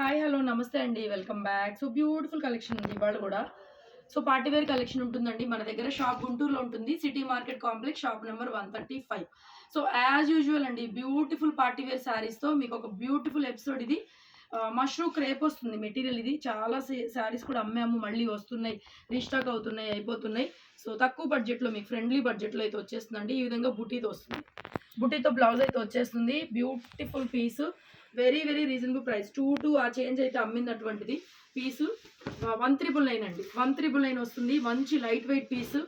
Hi hello నమస్తే అండి. Welcome back so beautiful collection ఉంది ఇవాళ కూడా. సో పార్టీ వేర్ కలెక్షన్ ఉంటుందండి. మన దగ్గర షాప్ గుంటూరులో ఉంటుంది. City market complex shop number one thirty five so as usual అండి బ్యూటిఫుల్ పార్టీ వేర్ శారీస్తో మీకు ఒక బ్యూటిఫుల్ ఎపిసోడ్ ఇది. Uh, మష్రూమ్ క్రేప్ వస్తుంది మెటీరియల్ ఇది. చాలా శారీస్ కూడా అమ్మాము మళ్ళీ వస్తున్నాయి. రీస్టాక్ అవుతున్నాయి అయిపోతున్నాయి. సో తక్కువ బడ్జెట్లో మీకు ఫ్రెండ్లీ బడ్జెట్లో అయితే వచ్చేస్తుందండి. ఈ విధంగా బుటీతో వస్తుంది. బుటీతో బ్లౌజ్ అయితే వచ్చేస్తుంది. Beautiful piece very very reasonable price. Two two ఆ చేంజ్ అయితే అమ్మినటువంటిది పీసు వన్ త్రిబుల్ నైన్ అండి. వన్ త్రిబుల్ నైన్ వస్తుంది. మంచి లైట్ వెయిట్ పీసు.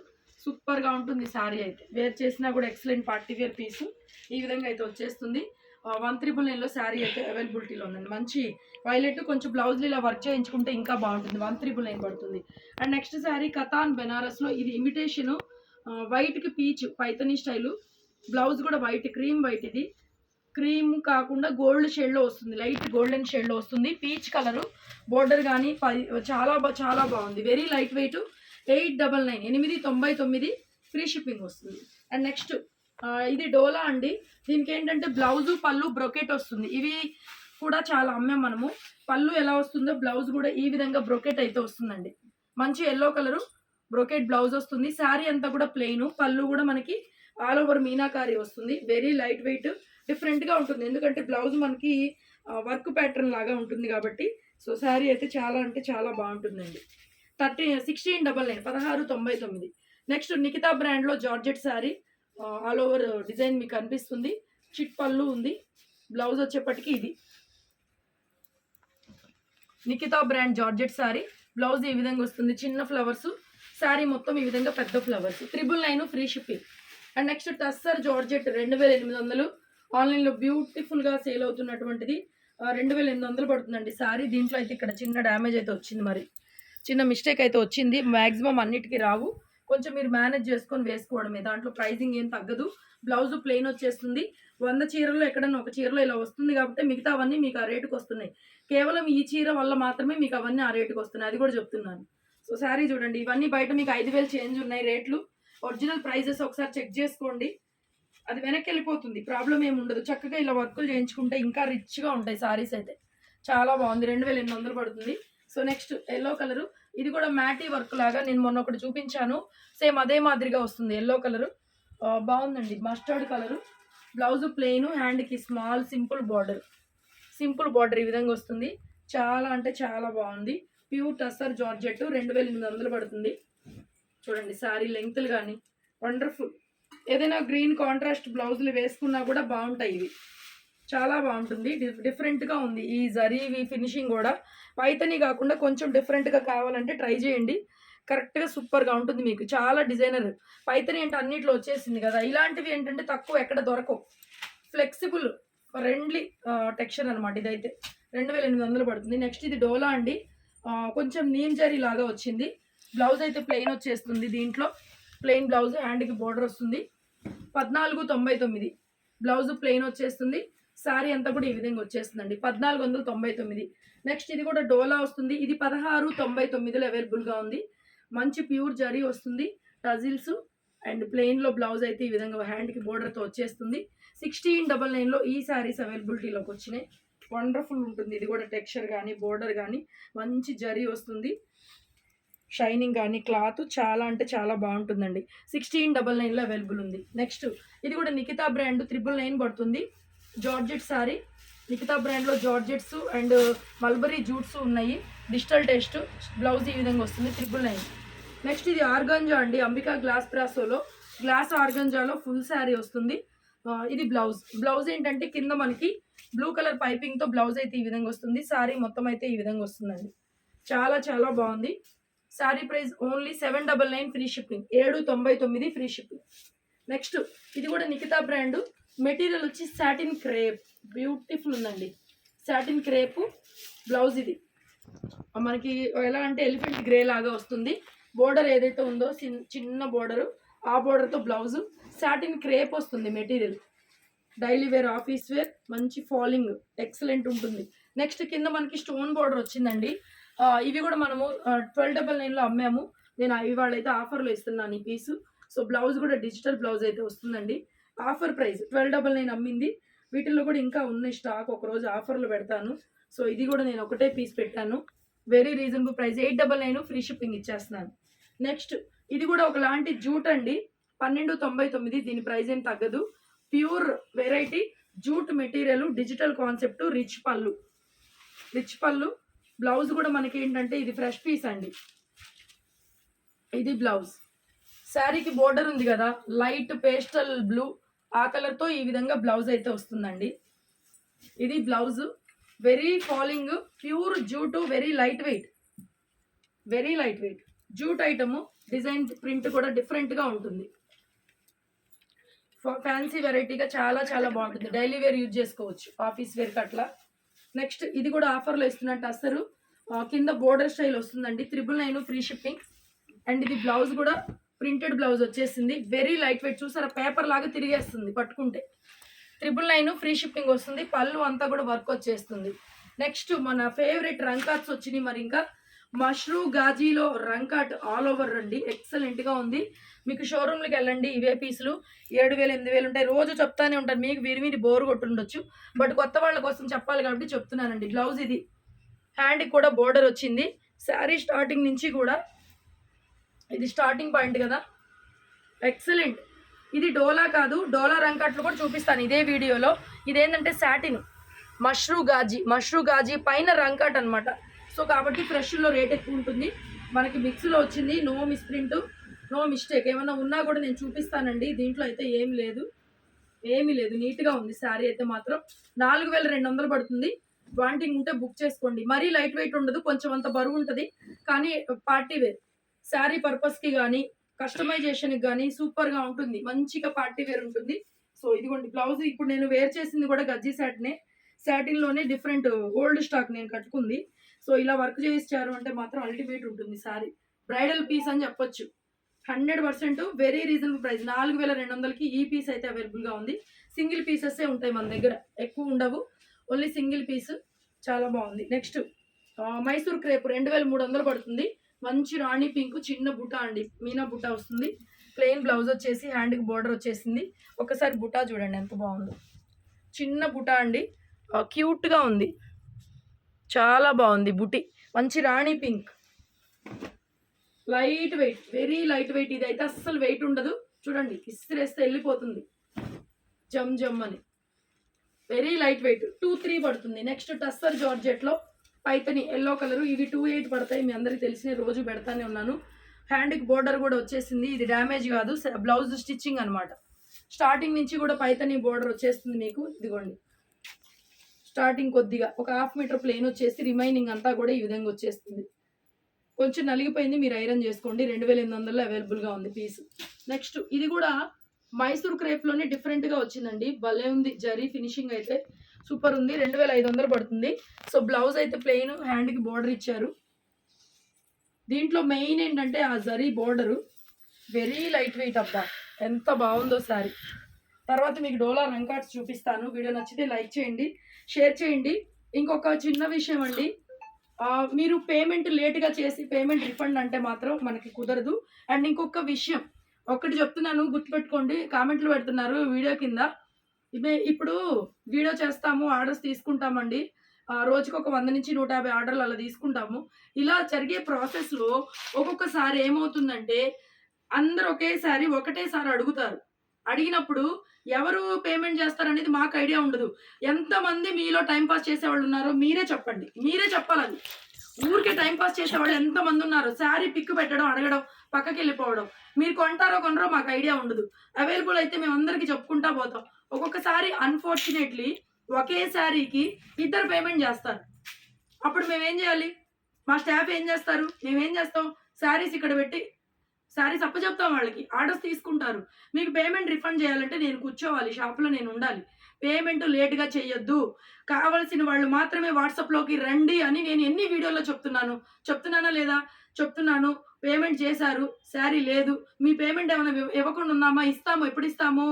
సూపర్గా ఉంటుంది శారీ అయితే. వేర్ చేసినా కూడా ఎక్సలెంట్ పార్టీ వేర్ పీసు. ఈ విధంగా అయితే వచ్చేస్తుంది. వన్ త్రిబుల్ నైన్లో శారీ అయితే అవైలబిలిటీలో ఉందండి. మంచి వైలెట్ కొంచెం బ్లౌజ్లు ఇలా వర్క్ చేయించుకుంటే ఇంకా బాగుంటుంది. వన్ త్రిబుల్ నైన్ పడుతుంది. అండ్ నెక్స్ట్ శారీ కథాన్ బెనారస్లో ఇది ఇమిటేషను వైట్కి పీచ్ పైతనీ స్టైలు. బ్లౌజ్ కూడా వైట్ క్రీమ్ వైట్ ఇది. క్రీమ్ కాకుండా గోల్డ్ షేడ్లో వస్తుంది. లైట్ గోల్డెన్ షేడ్లో వస్తుంది. Peach colour. బోర్డర్ కానీ చాలా చాలా బాగుంది. Very light weight eight double nine ఎనిమిది తొంభై తొమ్మిది ఫ్రీ షిప్పింగ్ వస్తుంది. అండ్ నెక్స్ట్ ఇది డోలా అండి. దీనికి ఏంటంటే బ్లౌజు పళ్ళు బ్రొకెట్ వస్తుంది. ఇవి కూడా చాలా అమ్మాం మనము. పళ్ళు ఎలా వస్తుందో బ్లౌజ్ కూడా ఈ విధంగా బ్రొకెట్ అయితే వస్తుందండి. మంచి ఎల్లో కలరు బ్రొకెట్ బ్లౌజ్ వస్తుంది. శారీ అంతా కూడా ప్లెయిన్. పళ్ళు కూడా మనకి ఆల్ ఓవర్ మీనాకారి వస్తుంది. వెరీ లైట్ వెయిట్ డిఫరెంట్గా ఉంటుంది. ఎందుకంటే బ్లౌజ్ మనకి వర్క్ ప్యాటర్న్ లాగా ఉంటుంది కాబట్టి సో శారీ అయితే చాలా అంటే చాలా బాగుంటుందండి. థర్టీ సిక్స్టీన్ డబల్ నైన్ పదహారు తొంభై తొమ్మిది. నెక్స్ట్ నిఖితా బ్రాండ్లో georgette sari all over design మీకు కనిపిస్తుంది చిట్ పళ్ళు ఉంది. బ్లౌజ్ వచ్చేప్పటికి ఇది. Nikhita brand georgette sari. Blouse ఈ విధంగా వస్తుంది. చిన్న ఫ్లవర్స్. శారీ మొత్తం ఈ విధంగా పెద్ద flowers. Triple nine free shipping. And next tussar georgette రెండు వేల ఎనిమిది వందలు. ఆన్లైన్లో బ్యూటిఫుల్గా సేల్ అవుతున్నటువంటిది రెండు వేల ఎనిమిది వందలు పడుతుందండి. సారీ దీంట్లో అయితే ఇక్కడ చిన్న డ్యామేజ్ అయితే వచ్చింది మరి. చిన్న మిస్టేక్ అయితే వచ్చింది. మ్యాక్సిమం అన్నిటికీ రావు. కొంచెం మీరు మేనేజ్ చేసుకొని వేసుకోవడమే. దాంట్లో ప్రైజింగ్ ఏం తగ్గదు. బ్లౌజ్ ప్లెయిన్ వచ్చేస్తుంది. వంద చీరలో ఎక్కడన్నా ఒక చీరలో ఇలా వస్తుంది కాబట్టి మిగతా అవన్నీ మీకు ఆ రేటుకి వస్తున్నాయి. కేవలం ఈ చీర వల్ల మాత్రమే మీకు అవన్నీ ఆ రేటుకి వస్తున్నాయి. అది కూడా చెప్తున్నాను. సో శారీ చూడండి. ఇవన్నీ బయట మీకు ఐదు వేలు చేంజ్ ఉన్నాయి రేట్లు. ఒరిజినల్ ప్రైజెస్ ఒకసారి చెక్ చేసుకోండి. అది వెనక్కి వెళ్ళిపోతుంది ప్రాబ్లం ఏమి ఉండదు. చక్కగా ఇలా వర్కులు చేయించుకుంటే ఇంకా రిచ్గా ఉంటాయి సారీస్ అయితే. చాలా బాగుంది. రెండు వేల ఎనిమిది వందలు పడుతుంది. So next yellow colour. ఇది కూడా మ్యాటీ వర్క్ లాగా నేను మొన్న ఒకటి చూపించాను. సేమ్ అదే మాదిరిగా వస్తుంది ఎల్లో కలరు. బాగుందండి. Mustard colour. బ్లౌజ్ ప్లెయిన్ హ్యాండ్కి small simple border. Simple border ఈ విధంగా వస్తుంది. చాలా అంటే చాలా బాగుంది. ప్యూర్ టసర్ జార్జెట్ రెండు వేల ఎనిమిది వందలు పడుతుంది. చూడండి శారీ లెంగ్త్లు కానీ. వండర్ఫుల్. ఏదైనా గ్రీన్ కాంట్రాస్ట్ బ్లౌజులు వేసుకున్నా కూడా బాగుంటాయి ఇవి. చాలా బాగుంటుంది. డిఫరెంట్గా ఉంది ఈ జరీవి ఫినిషింగ్ కూడా. పైతని కాకుండా కొంచెం డిఫరెంట్గా కావాలంటే ట్రై చేయండి. కరెక్ట్గా సూపర్గా ఉంటుంది మీకు. చాలా డిజైనర్. పైతని అంటే అన్నిట్లో వచ్చేసింది కదా. ఇలాంటివి ఏంటంటే తక్కువ ఎక్కడ దొరకవు. ఫ్లెక్సిబుల్ ఫ్రెండ్లీ టెక్స్చర్ అనమాట ఇదైతే. రెండు వేల ఎనిమిది వందలు పడుతుంది. నెక్స్ట్ ఇది డోలా అండి. కొంచెం నీమ్ జరీ లాగా వచ్చింది. బ్లౌజ్ అయితే ప్లెయిన్ వచ్చేస్తుంది దీంట్లో. ప్లెయిన్ బ్లౌజ్ హ్యాండ్కి బోర్డర్ వస్తుంది. పద్నాలుగు తొంభై తొమ్మిది. బ్లౌజ్ ప్లెయిన్ వచ్చేస్తుంది. శారీ అంతా కూడా ఈ విధంగా వచ్చేస్తుందండి. పద్నాలుగు వందల తొంభై తొమ్మిది. నెక్స్ట్ ఇది కూడా డోలా వస్తుంది. ఇది పదహారు తొంభై తొమ్మిదిలో అవైలబుల్గా ఉంది. మంచి ప్యూర్ జరీ వస్తుంది. టజిల్స్ అండ్ ప్లెయిన్లో బ్లౌజ్ అయితే ఈ విధంగా హ్యాండ్కి బోర్డర్తో వచ్చేస్తుంది. సిక్స్టీన్ డబల్ నైన్లో ఈ శారీస్ అవైలబిలిటీలోకి వచ్చినాయి. వండర్ఫుల్ ఉంటుంది. ఇది కూడా టెక్స్చర్ కానీ బోర్డర్ కానీ మంచి జరీ వస్తుంది. షైనింగ్ కానీ క్లాత్ చాలా అంటే చాలా బాగుంటుందండి. సిక్స్టీన్ డబల్ నైన్లో అవైలబుల్ ఉంది. నెక్స్ట్ ఇది కూడా నిఖితా బ్రాండ్ త్రిబుల్ నైన్ పడుతుంది. జార్జెట్ సారీ. నిఖితా బ్రాండ్లో జార్జెట్స్ అండ్ మల్బరీ జూట్స్ ఉన్నాయి. డిజిటల్ టేస్ట్ బ్లౌజ్ ఈ విధంగా వస్తుంది త్రిబుల్ నైన్. నెక్స్ట్ ఇది ఆర్గంజా అండి. అంబికా గ్లాస్ బ్రాసోలో గ్లాస్ ఆర్గంజాలో ఫుల్ శారీ వస్తుంది. ఇది బ్లౌజ్. బ్లౌజ్ ఏంటంటే కింద మనకి బ్లూ కలర్ పైపింగ్తో బ్లౌజ్ అయితే ఈ విధంగా వస్తుంది. శారీ మొత్తం అయితే ఈ విధంగా వస్తుందండి. చాలా చాలా బాగుంది. Sari price only seven double nine free shipping. ఏడు తొంభై తొమ్మిది ఫ్రీ షిప్పింగ్. నెక్స్ట్ ఇది కూడా నిఖితా బ్రాండ్. మెటీరియల్ వచ్చి సాటిన్ క్రేప్. బ్యూటిఫుల్ ఉందండి. సాటిన్ క్రేప్ బ్లౌజ్ ఇది. మనకి ఎలా అంటే ఎలిఫెంట్ గ్రే లాగా వస్తుంది. బోర్డర్ ఏదైతే ఉందో చిన్న బోర్డరు ఆ బోర్డర్తో బ్లౌజ్. సాటిన్ క్రేప్ వస్తుంది material. Daily wear office wear మంచి ఫాలింగ్ ఎక్సలెంట్ ఉంటుంది. నెక్స్ట్ కింద మనకి స్టోన్ బోర్డర్ వచ్చిందండి. ఇవి కూడా మనము ట్వెల్వ్ డబల్ నైన్లో అమ్మాము. నేను ఇవాళ అయితే ఆఫర్లో ఇస్తున్నాను ఈ పీసు. సో బ్లౌజ్ కూడా డిజిటల్ బ్లౌజ్ అయితే వస్తుందండి. Offer price twelve double nine అమ్మింది. వీటిల్లో కూడా ఇంకా ఉన్నాయి స్టాక్. ఒకరోజు ఆఫర్లు పెడతాను. సో ఇది కూడా నేను ఒకటే పీస్ పెట్టాను. Very reasonable price. Eight double nine free shipping ఇచ్చేస్తున్నాను. నెక్స్ట్ ఇది కూడా ఒకలాంటి జూట్ అండి. పన్నెండు తొంభై తొమ్మిది. దీని ప్రైస్ ఏం తగ్గదు. Pure variety jute material digital concept rich పళ్ళు. రిచ్ పళ్ళు. బ్లౌజ్ కూడా మనకి ఏంటంటే ఇది ఫ్రెష్ పీస్ అండి. ఇది బ్లౌజ్. శారీకి బోర్డర్ ఉంది కదా లైట్ పేస్టల్ బ్లూ ఆ కలర్తో ఈ విధంగా బ్లౌజ్ అయితే వస్తుందండి. ఇది blouse. Very falling pure jute very light weight very light weight jute item design print కూడా డిఫరెంట్గా ఉంటుంది ఫ్యాన్సీ వెరైటీగా చాలా చాలా బాగుంటుంది. డైలీ వేర్ యూజ్ చేసుకోవచ్చు. ఆఫీస్ వేర్ అట్లా నెక్స్ట్ ఇది కూడా ఆఫర్లో ఇస్తున్నట్టు అసలు కింద బోర్డర్ స్టైల్ వస్తుందండి. Triple nine free shipping. And ఇది బ్లౌజ్ కూడా ప్రింటెడ్ బ్లౌజ్ వచ్చేసింది. వెరీ లైట్ వెయిట్ చూసారా? పేపర్ లాగా తిరిగేస్తుంది పట్టుకుంటే. త్రిబుల్ నైన్ ఫ్రీ షిప్పింగ్ వస్తుంది. పళ్ళు అంతా కూడా వర్క్ వచ్చేస్తుంది. నెక్స్ట్ మన ఫేవరెట్ రంకాట్స్ వచ్చినాయి మరి ఇంకా. మష్రూ గాజీలో రంకాట్ ఆల్ ఓవర్ రండి. ఎక్సలెంట్గా ఉంది. మీకు షోరూమ్కి వెళ్ళండి. ఇవే పీసులు. ఏడు వేలు ఎనిమిది వేలు ఉంటాయి. రోజు చెప్తానే ఉంటాను మీకు వీరి వీరి బోర్ కొట్టుండొచ్చు. బట్ కొత్త వాళ్ళ కోసం చెప్పాలి కాబట్టి చెప్తున్నానండి. బ్లౌజ్ ఇది. హ్యాండ్కి కూడా బోర్డర్ వచ్చింది. శారీ స్టార్టింగ్ నుంచి కూడా ఇది స్టార్టింగ్ పాయింట్ కదా. ఎక్సలెంట్. ఇది డోలా కాదు. డోలా రంకట్లు కూడా చూపిస్తాను ఇదే వీడియోలో. ఇదేంటంటే సాటిన్. మష్రూ గాజీ. మష్రూ గాజీ పైన రంకట్ అనమాట సో కాబట్టి ఫ్రెష్లో రేట్ ఎక్కువ ఉంటుంది. మనకి మిక్స్లో వచ్చింది నో మిస్ప్రింట్ నో మిస్టేక్. ఏమైనా ఉన్నా కూడా నేను చూపిస్తానండి. దీంట్లో అయితే ఏం లేదు. ఏమీ లేదు. నీట్గా ఉంది శారీ అయితే మాత్రం. నాలుగు వేల రెండు వందలు పడుతుంది. వాంటింగ్ ఉంటే బుక్ చేసుకోండి. మరీ లైట్ వెయిట్ ఉండదు కొంచెం అంత బరువు ఉంటుంది. కానీ పార్టీ వేర్. శారీ పర్పస్కి కానీ కస్టమైజేషన్కి కానీ సూపర్గా ఉంటుంది. మంచిగా పార్టీ వేర్ ఉంటుంది. సో ఇదిగోండి బ్లౌజ్ ఇప్పుడు నేను వేర్ చేసింది కూడా గజ్జీ శాటినే. శాటిన్లోనే డిఫరెంట్ ఓల్డ్ స్టాక్ నేను కట్టుకుంది. సో ఇలా వర్క్ చేయించారు అంటే మాత్రం అల్టిమేట్ ఉంటుంది సారీ. బ్రైడల్ పీస్ అని చెప్పొచ్చు. Hundred percent very reasonable price. నాలుగు వేల రెండు వందలకి ఈ పీస్ అయితే అవైలబుల్గా ఉంది. సింగిల్ పీసెసే ఉంటాయి మన దగ్గర. ఎక్కువ ఉండవు. ఓన్లీ సింగిల్ పీస్ చాలా బాగుంది. నెక్స్ట్ మైసూర్ క్రేప్ రెండు వేల మూడు వందలు పడుతుంది. మంచి రాణి పింక్ చిన్న బుట్ట అండి. మీనా బుట్ట వస్తుంది. ప్లెయిన్ బ్లౌజ్ వచ్చేసి హ్యాండ్కి బోర్డర్ వచ్చేసింది. ఒకసారి బుటా చూడండి ఎంత బాగుందో. చిన్న బుటా అండి. క్యూట్గా ఉంది. చాలా బాగుంది బుటి. మంచి రాణి pink. Light weight very light weight ఇది అయితే అస్సలు వెయిట్ ఉండదు. చూడండి ఇస్త్రేస్తే వెళ్ళిపోతుంది. జమ్ జమ్ అని. Very light weight two three పడుతుంది. నెక్స్ట్ టస్సర్ జార్జెట్లో పైతని ఎల్లో కలర్ ఇవి టూ ఎయిట్ పడతాయి. మీ అందరికీ తెలిసిన రోజు పెడతానే ఉన్నాను. హ్యాండ్కి బోర్డర్ కూడా వచ్చేసింది. ఇది డ్యామేజ్ కాదు బ్లౌజ్ స్టిచ్చింగ్ అనమాట స్టార్టింగ్ నుంచి కూడా పైతని బోర్డర్ వచ్చేస్తుంది మీకు. ఇదిగోండి. స్టార్టింగ్ కొద్దిగా ఒక హాఫ్ మీటర్ ప్లేన్ వచ్చేసి రిమైనింగ్ అంతా కూడా ఈ విధంగా వచ్చేస్తుంది. కొంచెం నలిగిపోయింది మీరు ఐరన్ చేసుకోండి. రెండు వేల ఎనిమిది వందల్లో అవైలబుల్గా ఉంది పీస్ నెక్స్ట్ ఇది కూడా మైసూర్ క్రేప్లోనే డిఫరెంట్గా వచ్చిందండి. భలే ఉంది జరీ ఫినిషింగ్ అయితే సూపర్ ఉంది. రెండు వేల ఐదు వందలు పడుతుంది. సో బ్లౌజ్ అయితే ప్లెయిన్ హ్యాండ్కి బోర్డర్ ఇచ్చారు. దీంట్లో మెయిన్ ఏంటంటే ఆ zari border very light weight అబ్బా. ఎంత బాగుందో సారీ. తర్వాత మీకు డోలా రంకాట్స్ చూపిస్తాను. వీడియో నచ్చితే లైక్ చేయండి. షేర్ చేయండి. ఇంకొక చిన్న విషయం అండి. మీరు పేమెంట్ లేట్గా చేసి పేమెంట్ రిఫండ్ అంటే మాత్రం మనకి కుదరదు. అండ్ ఇంకొక విషయం ఒకటి చెప్తున్నాను గుర్తుపెట్టుకోండి. కామెంట్లు పెడుతున్నారు వీడియో కింద. ఇప్పుడు వీడియో చేస్తాము ఆర్డర్స్ తీసుకుంటామండి. రోజుకి ఒక వంద నుంచి నూట యాభై ఆర్డర్లు అలా తీసుకుంటాము. ఇలా జరిగే ప్రాసెస్లో ఒక్కొక్కసారి ఏమవుతుందంటే అందరు ఒకేసారి ఒకటేసారి అడుగుతారు. అడిగినప్పుడు ఎవరు పేమెంట్ చేస్తారనేది మాకు ఐడియా ఉండదు. ఎంతమంది మీలో టైం పాస్ చేసేవాళ్ళు ఉన్నారో మీరే చెప్పండి. మీరే చెప్పాలని. ఊరికే టైం పాస్ చేసేవాళ్ళు ఎంతమంది ఉన్నారు శారీ పిక్ పెట్టడం అడగడం పక్కకి వెళ్ళిపోవడం మీరు కొంటారో కొనరో మాకు ఐడియా ఉండదు. అవైలబుల్ అయితే మేము అందరికీ చెప్పుకుంటా పోతాం. ఒక్కొక్కసారి అన్ఫార్చునేట్లీ ఒకే శారీకి ఇద్దరు పేమెంట్ చేస్తారు. అప్పుడు మేమేం చేయాలి? మా స్టాఫ్ ఏం చేస్తారు? మేమేం చేస్తాం? శారీస్ ఇక్కడ పెట్టి శారీస్ అప్పచెప్తాం వాళ్ళకి. ఆర్డర్స్ తీసుకుంటారు. మీకు పేమెంట్ రిఫండ్ చేయాలంటే నేను కూర్చోవాలి. షాప్లో నేను ఉండాలి. పేమెంట్ లేట్గా చేయొద్దు కావలసిన వాళ్ళు మాత్రమే వాట్సాప్లోకి రండి అని నేను ఎన్ని వీడియోలో చెప్తున్నాను? చెప్తున్నానా లేదా? చెప్తున్నాను. పేమెంట్ చేశారు. శారీ లేదు. మీ పేమెంట్ ఏమైనా ఇవ్వకుండా ఉన్నామా ఇస్తాము. ఎప్పుడు ఇస్తాము?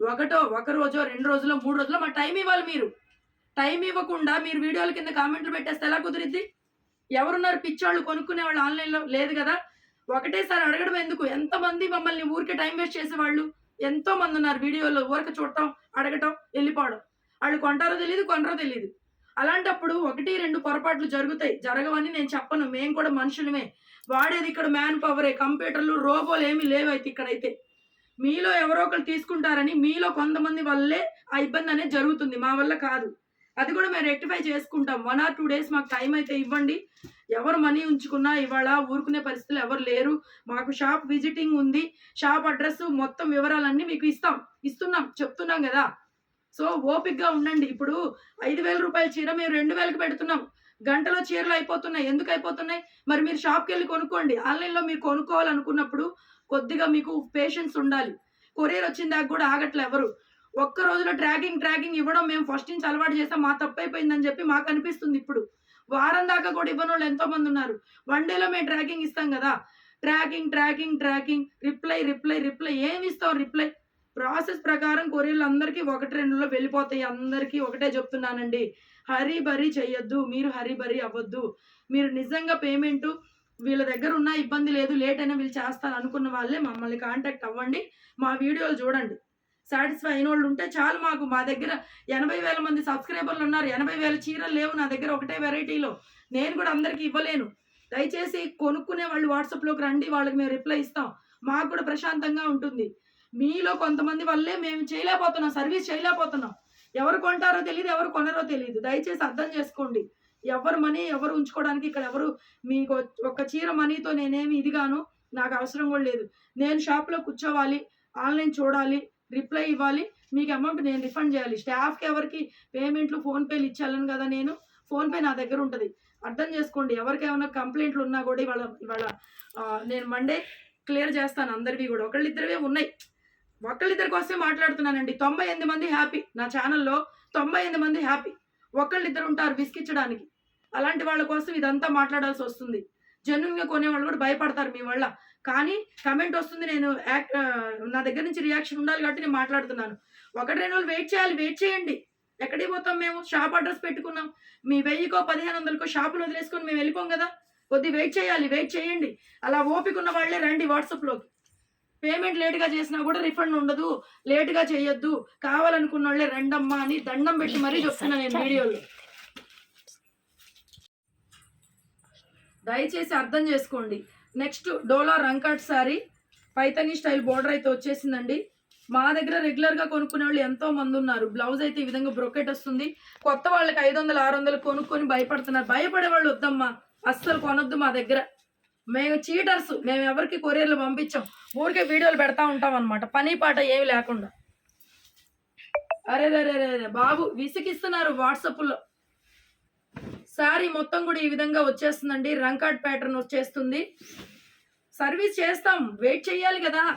ఒకటో ఒక రోజో రెండు రోజులో మూడు రోజులో మా టైం ఇవ్వాలి మీరు. టైం ఇవ్వకుండా మీరు వీడియోల కింద కామెంట్లు పెట్టేస్తే ఎలా కుదిరిద్ది? ఎవరున్నారు? పిచ్చోళ్ళు కొనుక్కునే వాళ్ళు ఆన్లైన్లో లేదు కదా? ఒకటేసారి అడగడం ఎందుకు? ఎంతమంది మమ్మల్ని ఊరికే టైం వేస్ట్ చేసేవాళ్ళు? ఎంతో మంది ఉన్నారు వీడియోలో ఊరికి చూడటం అడగటం వెళ్ళిపోవడం. వాళ్ళు కొంటారో తెలియదు కొనరో తెలియదు అలాంటప్పుడు ఒకటి రెండు పొరపాట్లు జరుగుతాయి. జరగవని నేను చెప్పను. మేము కూడా మనుషులమే. వాడేది ఇక్కడ మ్యాన్ పవరే. కంప్యూటర్లు రోబోలు ఏమీ లేవైతే ఇక్కడైతే. మీలో ఎవరో ఒకరు తీసుకుంటారని మీలో కొంతమంది వల్లే ఆ ఇబ్బంది అనేది జరుగుతుంది. మా వల్ల కాదు. అది కూడా మేము రెక్టిఫై చేసుకుంటాం. వన్ ఆర్ టూ డేస్ మాకు టైం అయితే ఇవ్వండి. ఎవరు మనీ ఉంచుకున్నా ఇవాళ ఊరుకునే పరిస్థితులు ఎవరు లేరు. మాకు షాప్ విజిటింగ్ ఉంది. షాప్ అడ్రస్ మొత్తం వివరాలన్నీ మీకు ఇస్తాం. ఇస్తున్నాం. చెప్తున్నాం కదా. సో ఓపిక్గా ఉండండి. ఇప్పుడు ఐదు వేల రూపాయల చీర మేము రెండు వేలకు పెడుతున్నాం. గంటలో చీరలు అయిపోతున్నాయి. ఎందుకు అయిపోతున్నాయి? మరి మీరు షాప్కి వెళ్ళి కొనుక్కోండి. ఆన్లైన్లో మీరు కొనుక్కోవాలనుకున్నప్పుడు కొద్దిగా మీకు పేషెన్స్ ఉండాలి. కొరియర్ వచ్చిన దాకా కూడా ఆగట్లే ఎవరు. ఒక్క రోజులో ట్రాకింగ్ ట్రాకింగ్ ఇవ్వడం మేము ఫస్ట్ నుంచి అలవాటు చేస్తాం మా తప్పు అయిపోయిందని చెప్పి మాకు అనిపిస్తుంది ఇప్పుడు. వారం దాకా కూడా ఇవ్వని వాళ్ళు ఎంతోమంది ఉన్నారు. వన్ డేలో మేము ట్రాకింగ్ ఇస్తాం కదా. Tracking tracking tracking reply reply reply ఏమి ఇస్తావు రిప్లై ప్రాసెస్ ప్రకారం కొరియర్లు అందరికీ ఒకటి రెండులో వెళ్ళిపోతాయి. అందరికీ ఒకటే చెప్తున్నానండి. హరీ బరీ చెయ్యొద్దు. మీరు హరీ బరీ అవ్వద్దు. మీరు నిజంగా పేమెంట్ వీళ్ళ దగ్గర ఉన్న ఇబ్బంది లేదు. లేట్ అయినా వీళ్ళు చేస్తారు అనుకున్న వాళ్ళే మమ్మల్ని కాంటాక్ట్ అవ్వండి. మా వీడియోలు చూడండి. సాటిస్ఫై అయిన వాళ్ళు ఉంటే చాలు మాకు. మా దగ్గర ఎనభై వేల మంది సబ్స్క్రైబర్లు ఉన్నారు. ఎనభై వేల చీరలు లేవు నా దగ్గర ఒకటే వెరైటీలో. నేను కూడా అందరికీ ఇవ్వలేను. దయచేసి కొనుక్కునే వాళ్ళు వాట్సాప్లోకి రండి వాళ్ళకి మేము రిప్లై ఇస్తాం. మాకు కూడా ప్రశాంతంగా ఉంటుంది. మీలో కొంతమంది వల్లే మేము చేయలేకపోతున్నాం సర్వీస్ చేయలేకపోతున్నాం. ఎవరు కొంటారో తెలియదు ఎవరు కొనరో తెలియదు దయచేసి అర్థం చేసుకోండి. ఎవరు మనీ ఎవరు ఉంచుకోవడానికి ఇక్కడ ఎవరు మీకు ఒక చీర మనీతో నేనేమి ఇదిగాను నాకు అవసరం కూడా లేదు. నేను షాప్లో కూర్చోవాలి ఆన్లైన్ చూడాలి రిప్లై ఇవ్వాలి. మీకు అమౌంట్ నేను రిఫండ్ చేయాలి. స్టాఫ్కి ఎవరికి పేమెంట్లు ఫోన్పేలు ఇచ్చాలను కదా నేను. ఫోన్పే నా దగ్గర ఉంటుంది. అర్థం చేసుకోండి. ఎవరికి ఏమైనా కంప్లైంట్లు ఉన్నా కూడా ఇవాళ ఇవాళ నేను మండే క్లియర్ చేస్తాను అందరివి కూడా. ఒకళ్ళిద్దరివే ఉన్నాయి. ఒకళ్ళిద్దరి కోసమే మాట్లాడుతున్నానండి. తొంభై ఎనిమిది మంది హ్యాపీ నా ఛానల్లో తొంభై ఎనిమిది మంది హ్యాపీ ఒకళ్ళిద్దరు ఉంటారు విసిగించడానికి అలాంటి వాళ్ళ కోసం ఇదంతా మాట్లాడాల్సి వస్తుంది. జెన్యున్గా కొనేవాళ్ళు కూడా భయపడతారు మీ వల్ల. కానీ కమెంట్ వస్తుంది నేను నా దగ్గర నుంచి రియాక్షన్ ఉండాలి కాబట్టి నేను మాట్లాడుతున్నాను. ఒకటి రెండు రోజులు వెయిట్ చేయాలి వెయిట్ చేయండి. ఎక్కడికి పోతాం మేము? షాప్ అడ్రస్ పెట్టుకున్నాం. మీ వెయ్యికో పదిహేను వందలకో షాపులు వదిలేసుకొని మేము వెళ్ళిపోం కదా? కొద్ది వెయిట్ చేయాలి వెయిట్ చేయండి. అలా ఓపిక ఉన్న వాళ్ళే రండి వాట్సాప్లోకి. పేమెంట్ లేట్గా చేసినా కూడా రిఫండ్ ఉండదు లేట్గా చేయొద్దు. కావాలనుకున్న వాళ్ళే రండమ్మా అని దండం పెట్టి మరీ చెప్తున్నా నేను వీడియోలో. దయచేసి అర్థం చేసుకోండి. నెక్స్ట్ డోలా రంకట్ సారీ పైతనీ స్టైల్ బోర్డర్ అయితే వచ్చేసిందండి. మా దగ్గర రెగ్యులర్గా కొనుక్కునే వాళ్ళు ఎంతో మంది ఉన్నారు. బ్లౌజ్ అయితే ఈ విధంగా బ్రొకెట్ వస్తుంది. కొత్త వాళ్ళకి ఐదు వందలు ఆరు వందలు కొనుక్కొని భయపడుతున్నారు. భయపడే వాళ్ళు వద్దమ్మా. అస్సలు కొనొద్దు మా దగ్గర. మేము చీటర్స్ మేము ఎవరికి కొరియర్లు పంపించాం. ఊరికే వీడియోలు పెడతా ఉంటాం అనమాట పని పాట ఏమి లేకుండా. అరే అరే రే రే బాబు విసిగిస్తున్నారు వాట్సాప్లో. శారీ మొత్తం కూడా ఈ విధంగా వచ్చేస్తుందండి. రంకాట్ ప్యాటర్న్ వచ్చేస్తుంది. సర్వీస్ చేస్తాం. వెయిట్ చేయాలి కదా.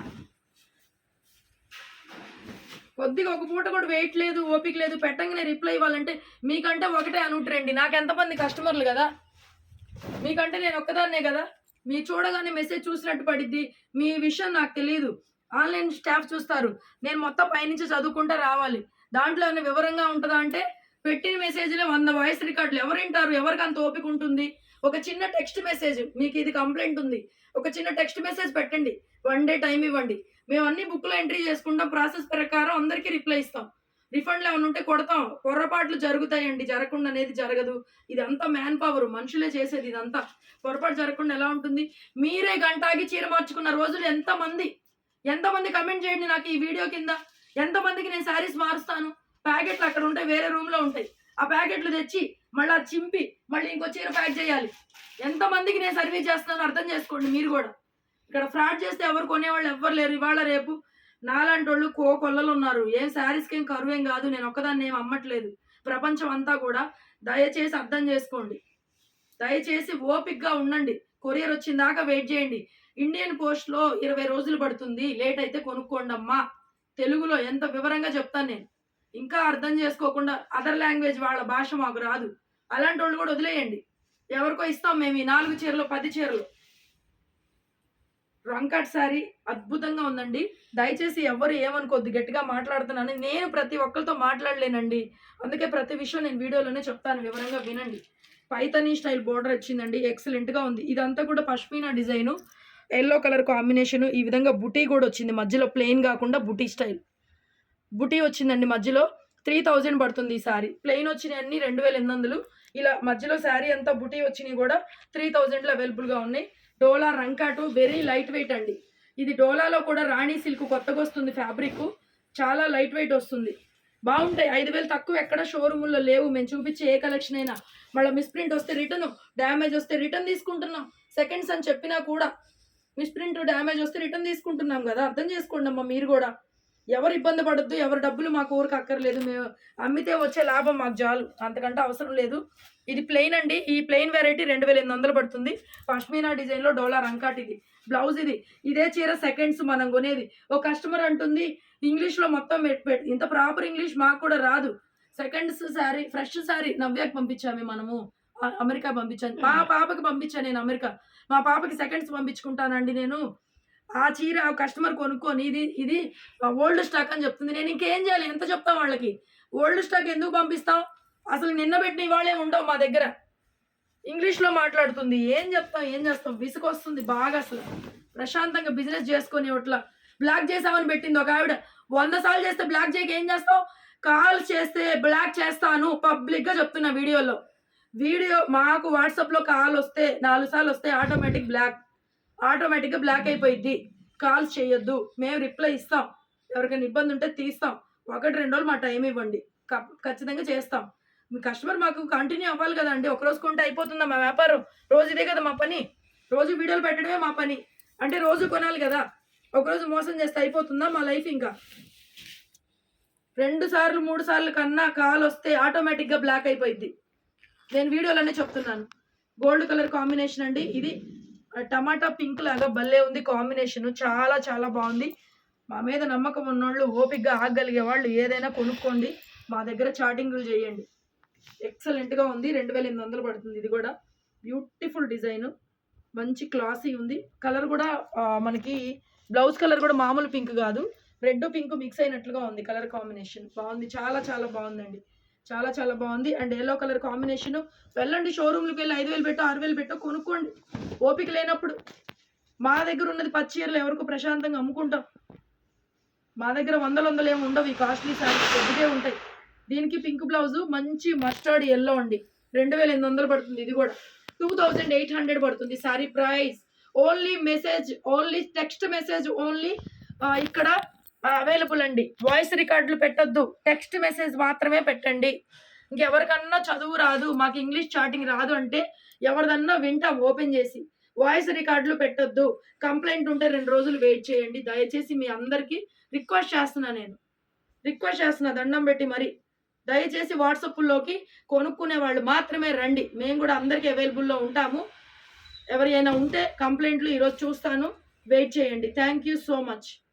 కొద్దిగా ఒక పూట కూడా వెయిట్ లేదు ఓపిక లేదు. పెట్టంగానే రిప్లై ఇవ్వాలంటే మీకంటే ఒకటే అనుంటారండి. నాకు ఎంతమంది కస్టమర్లు కదా? మీకంటే నేను ఒక్కదాన్నే కదా? మీ చూడగానే మెసేజ్ చూసినట్టు పడిద్ది. మీ విషయం నాకు తెలియదు ఆన్లైన్ స్టాఫ్ చూస్తారు. నేను మొత్తం పైనుంచి చదువుకుంటా రావాలి. దాంట్లో ఏమైనా వివరంగా ఉంటుందా అంటే పెట్టిన మెసేజ్లో వంద వాయిస్ రికార్డులు ఎవరు వింటారు? ఎవరికి అంత ఓపిక ఉంటుంది? ఒక చిన్న టెక్స్ట్ మెసేజ్ మీకు ఇది కంప్లైంట్ ఉంది. ఒక చిన్న టెక్స్ట్ మెసేజ్ పెట్టండి. వన్ డే టైం ఇవ్వండి. మేము అన్ని బుక్లో ఎంట్రీ చేసుకుంటాం. ప్రాసెస్ ప్రకారం అందరికీ రిప్లై ఇస్తాం. రిఫండ్లు ఏమైనా ఉంటే కొడతాం. పొరపాట్లు జరుగుతాయండి. జరగకుండా అనేది జరగదు. ఇదంతా మ్యాన్ పవర్ మనుషులే చేసేది ఇదంతా. పొరపాటు జరగకుండా ఎలా ఉంటుంది? మీరే గంటాగి చీర మార్చుకున్న రోజులు ఎంతమంది? ఎంతమంది కమెంట్ చేయండి నాకు ఈ వీడియో కింద? ఎంతమందికి నేను శారీస్ మారుస్తాను? ప్యాకెట్లు అక్కడ ఉంటాయి వేరే రూమ్లో ఉంటాయి. ఆ ప్యాకెట్లు తెచ్చి మళ్ళీ అది చింపి మళ్ళీ ఇంకో చీర ప్యాక్ చేయాలి. ఎంతమందికి నేను సర్వీస్ చేస్తున్నాను అర్థం చేసుకోండి మీరు కూడా. ఇక్కడ ఫ్రాడ్ చేస్తే ఎవరు కొనేవాళ్ళు ఎవ్వరు లేరు. ఇవాళ రేపు నాలాంటి వాళ్ళు కో కొల్లలు ఉన్నారు. ఏం శారీస్కి ఏం కరువేం కాదు. నేను ఒక్కదాన్ని ఏం అమ్మట్లేదు. ప్రపంచం అంతా కూడా దయచేసి అర్థం చేసుకోండి. దయచేసి ఓపిక్గా ఉండండి. కొరియర్ వచ్చిన దాకా వెయిట్ చేయండి. ఇండియన్ పోస్ట్లో ఇరవై రోజులు పడుతుంది. లేట్ అయితే కొనుక్కోండి అమ్మా తెలుగులో ఎంత వివరంగా చెప్తాను నేను. ఇంకా అర్థం చేసుకోకుండా అదర్ లాంగ్వేజ్ వాళ్ళ భాష మాకు రాదు. అలాంటి వాళ్ళు కూడా వదిలేయండి. ఎవరికో ఇస్తాం మేము ఈ నాలుగు చీరలు పది చీరలు. రంకట్ సారీ అద్భుతంగా ఉందండి. దయచేసి ఎవరు ఏమనుకోద్దు గట్టిగా మాట్లాడుతున్నాను నేను ప్రతి ఒక్కరితో మాట్లాడలేనండి. అందుకే ప్రతి విషయం నేను వీడియోలోనే చెప్తాను వివరంగా వినండి. పైతనీ స్టైల్ బోర్డర్ వచ్చిందండి ఎక్సలెంట్గా ఉంది. ఇదంతా కూడా pashmina design. Yellow colour combination ఈ విధంగా బుటీ కూడా వచ్చింది. మధ్యలో ప్లెయిన్ కాకుండా బుటీ స్టైల్. బుటీ వచ్చిందండి మధ్యలో. త్రీ థౌజండ్ పడుతుంది ఈ సారీ. ప్లెయిన్ వచ్చినాయి అన్ని రెండు వేల ఎనిమిది వందలు. ఇలా మధ్యలో శారీ అంతా బుటీ వచ్చినాయి కూడా త్రీ థౌజండ్లో అవైలబుల్గా ఉన్నాయి. డోలా రంకాటు వెరీ లైట్ వెయిట్ అండి. ఇది డోలాలో కూడా రాణి సిల్క్ కొత్తగా వస్తుంది ఫ్యాబ్రిక్ చాలా లైట్ వెయిట్ వస్తుంది. బాగుంటాయి. ఐదు వేలు తక్కువ ఎక్కడ షోరూముల్లో లేవు. మేము చూపించే ఏ కలెక్షన్ అయినా. మళ్ళీ మిస్ప్రింట్ వస్తే రిటర్న్ డ్యామేజ్ వస్తే రిటర్న్ తీసుకుంటున్నాం. సెకండ్స్ అని చెప్పినా కూడా మిస్ప్రింట్ డ్యామేజ్ వస్తే రిటర్న్ తీసుకుంటున్నాం కదా. అర్థం చేసుకోండి అమ్మా మీరు కూడా. ఎవరు ఇబ్బంది పడద్దు ఎవరి డబ్బులు మాకు ఊరికి అక్కర్లేదు మేము అమ్మితే వచ్చే లాభం మాకు చాలు అంతకంటే అవసరం లేదు. ఇది ప్లెయిన్ అండి ఈ ప్లెయిన్ వెరైటీ రెండు వేల ఎనిమిది వందలు పడుతుంది. పష్మీనా డిజైన్లో డోలా రంకాట్ ఇది. బ్లౌజ్ ఇది. ఇదే చీర సెకండ్స్ మనం కొనేది. ఒక కస్టమర్ అంటుంది ఇంగ్లీష్లో మొత్తం పెట్- పెట్- ఇంత ప్రాపర్ ఇంగ్లీష్ మాకు కూడా రాదు. సెకండ్స్ శారీ ఫ్రెష్ శారీ నవ్యాకి పంపించాము మనము. అమెరికా పంపించాను. మా పాపకి పంపించాను నేను అమెరికా. మా పాపకి సెకండ్స్ పంపించుకుంటానండి నేను. ఆ చీర ఆ కస్టమర్ కొనుక్కొని ఇది ఇది ఓల్డ్ స్టాక్ అని చెప్తుంది. నేను ఇంకేం చేయాలి? ఎంత చెప్తాం వాళ్ళకి? ఓల్డ్ స్టాక్ ఎందుకు పంపిస్తాం అసలు నిన్న పెట్టిన ఇవాళే ఉండవు మా దగ్గర. ఇంగ్లీష్లో మాట్లాడుతుంది. ఏం చెప్తాం ఏం చేస్తాం విసుకొస్తుంది బాగా అసలు. ప్రశాంతంగా బిజినెస్ చేసుకొని ఇట్లా బ్లాక్ చేసామని పెట్టింది ఒక ఆవిడ. వంద సార్లు చేస్తే బ్లాక్ చేయక ఏం చేస్తావు? కాల్ చేస్తే బ్లాక్ చేస్తాను. పబ్లిక్గా చెప్తున్నా వీడియోలో. వీడియో మాకు వాట్సాప్లో కాల్ వస్తే నాలుగు సార్లు వస్తే ఆటోమేటిక్ బ్లాక్ ఆటోమేటిక్గా బ్లాక్ అయిపోయిద్ది. కాల్స్ చేయొద్దు. మేము రిప్లై ఇస్తాం. ఎవరికైనా ఇబ్బంది ఉంటే తీస్తాం. ఒకటి రెండు రోజులు మా టైం ఇవ్వండి. ఖచ్చితంగా చేస్తాం. మీ కస్టమర్ మాకు కంటిన్యూ అవ్వాలి కదండి. ఒక రోజు కొంటే అయిపోతుందా మా వ్యాపారం? రోజు ఇదే కదా మా పని. రోజు వీడియోలు పెట్టడమే మా పని. అంటే రోజు కొనాలి కదా. ఒకరోజు మోసం చేస్తే అయిపోతుందా మా లైఫ్ ఇంకా? రెండు సార్లు మూడు సార్లు కన్నా కాల్ వస్తే ఆటోమేటిక్గా బ్లాక్ అయిపోయింది నేను వీడియోలోనే చెప్తున్నాను. గోల్డ్ కలర్ కాంబినేషన్ అండి. ఇది టమాటా పింక్ లాగా భలే ఉంది కాంబినేషన్. చాలా చాలా బాగుంది. మా మీద నమ్మకం ఉన్నోళ్ళు ఓపిక్గా ఆగగలిగే వాళ్ళు ఏదైనా కొనుక్కోండి. మా దగ్గర చాటింగ్లు చేయండి. ఎక్సలెంట్గా ఉంది. రెండు వేల ఎనిమిది వందలు పడుతుంది ఇది కూడా. బ్యూటిఫుల్ డిజైన్ మంచి క్లాసీ ఉంది. కలర్ కూడా మనకి బ్లౌజ్ కలర్ కూడా మామూలు పింక్ కాదు. రెడ్ పింక్ మిక్స్ అయినట్లుగా ఉంది. కలర్ కాంబినేషన్ బాగుంది. చాలా చాలా బాగుందండి. చాలా చాలా బాగుంది. అండ్ ఎల్లో కలర్ కాంబినేషన్ వెళ్ళండి షోరూమ్లకు వెళ్ళి ఐదు వేలు పెట్టో ఆరు వేలు పెట్టో కొనుక్కోండి. ఓపిక లేనప్పుడు. మా దగ్గర ఉన్నది పచ్చి చీరలు ఎవరికి ప్రశాంతంగా అమ్ముకుంటాం. మా దగ్గర వందల వందలు ఏమి ఉండవు. ఈ కాస్ట్లీ శారీస్ పెద్దగే ఉంటాయి. దీనికి పింక్ బ్లౌజ్ మంచి మస్టర్డ్ ఎల్లో అండి. రెండు వేల ఎనిమిది వందలు పడుతుంది ఇది కూడా. టూ థౌజండ్ ఎయిట్ హండ్రెడ్ పడుతుంది sari price only message only text message only ఇక్కడ అవైలబుల్ అండి. వాయిస్ రికార్డులు పెట్టొద్దు. టెక్స్ట్ మెసేజ్ మాత్రమే పెట్టండి. ఇంకెవరికన్నా చదువు రాదు మాకు ఇంగ్లీష్ చాటింగ్ రాదు అంటే ఎవరిదన్నా వింటాం ఓపెన్ చేసి వాయిస్ రికార్డులు పెట్టొద్దు. కంప్లైంట్ ఉంటే రెండు రోజులు వెయిట్ చేయండి. దయచేసి మీ అందరికీ రిక్వెస్ట్ చేస్తున్నా నేను. రిక్వెస్ట్ చేస్తున్నా దండం పెట్టి మరి. దయచేసి వాట్సాప్లోకి కొనుక్కునే వాళ్ళు మాత్రమే రండి. మేము కూడా అందరికీ అవైలబుల్లో ఉంటాము. ఎవరైనా ఉంటే కంప్లైంట్లు ఈరోజు చూస్తాను. వెయిట్ చేయండి. Thank you so much